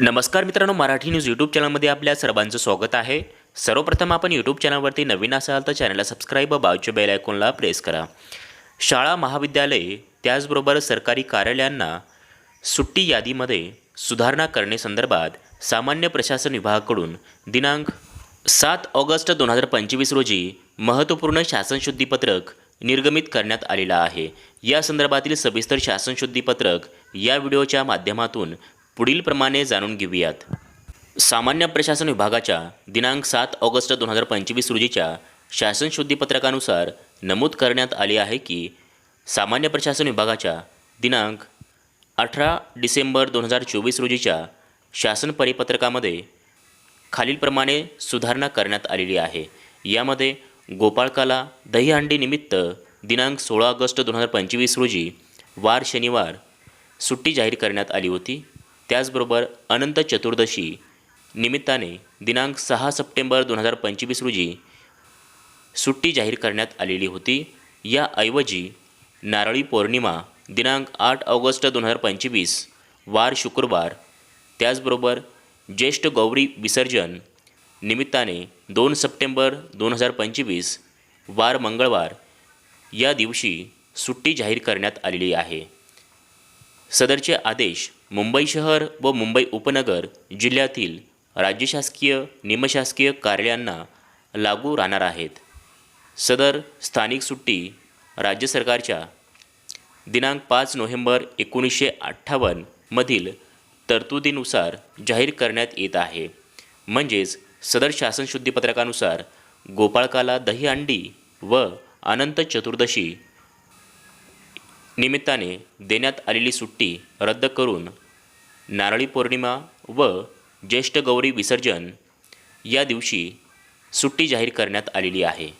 नमस्कार मित्रांनो Marathi news YouTube चॅनलमध्ये आपल्या सर्वांचं स्वागत आहे. सर्वप्रथम आपण यूट्यूब चॅनलवरती नवीन असाल तर चॅनलला सबस्क्राईब व बाजूच्या बेल आयकॉनला प्रेस करा. शाळा महाविद्यालये त्याचबरोबर सरकारी कार्यालयांना सुट्टी यादीमध्ये सुधारणा करण्यासंदर्भात सामान्य प्रशासन विभागाकडून दिनांक सात ऑगस्ट दोन हजार पंचवीस रोजी महत्त्वपूर्ण शासनशुद्धीपत्रक निर्गमित करण्यात आलेलं आहे. या संदर्भातील सविस्तर शासनशुद्धीपत्रक या व्हिडिओच्या माध्यमातून पुढीलप्रमाणे जाणून घेऊयात. सामान्य प्रशासन विभागाच्या दिनांक सात ऑगस्ट दोन हजार पंचवीस रोजीच्या शासन शुद्धीपत्रकानुसार नमूद करण्यात आले आहे की सामान्य प्रशासन विभागाच्या दिनांक अठरा डिसेंबर दोन हजार चोवीस रोजीच्या शासन परिपत्रकामध्ये खालीलप्रमाणे सुधारणा करण्यात आलेली आहे. यामध्ये गोपाळकाला दहीहंडी निमित्त दिनांक सोळा ऑगस्ट दोन हजार पंचवीस रोजी वार शनिवार सुट्टी जाहीर करण्यात आली होती. त्याचबरोबर अनंत चतुर्दशी निमित्ताने दिनांक सहा सप्टेंबर दोन हजार पंचवीस रोजी सुट्टी जाहीर करण्यात आलेली होती. याऐवजी नारळी पौर्णिमा दिनांक आठ ऑगस्ट दोन हजार पंचवीस वार शुक्रवार त्याचबरोबर ज्येष्ठ गौरी विसर्जन निमित्ताने दोन सप्टेंबर दोन हजार पंचवीस वार मंगळवार या दिवशी सुट्टी जाहीर करण्यात आलेली आहे. सदरचे आदेश मुंबई शहर व मुंबई उपनगर जिल्ह्यातील राज्य शासकीय निमशासकीय कार्यालयांना लागू राहणार आहेत. सदर स्थानिक सुट्टी राज्य सरकारच्या दिनांक पाच नोव्हेंबर एकोणीसशे अठ्ठावन्नमधील तरतुदीनुसार जाहीर करण्यात येत आहे. म्हणजेच सदर शासन शुद्धीपत्रकानुसार गोपाळकाला दहीहंडी व अनंत चतुर्दशी निमित्ताने देण्यात आलेली सुट्टी रद्द करून नारळी पौर्णिमा व ज्येष्ठ गौरी विसर्जन या दिवशी सुट्टी जाहीर करण्यात आलेली आहे.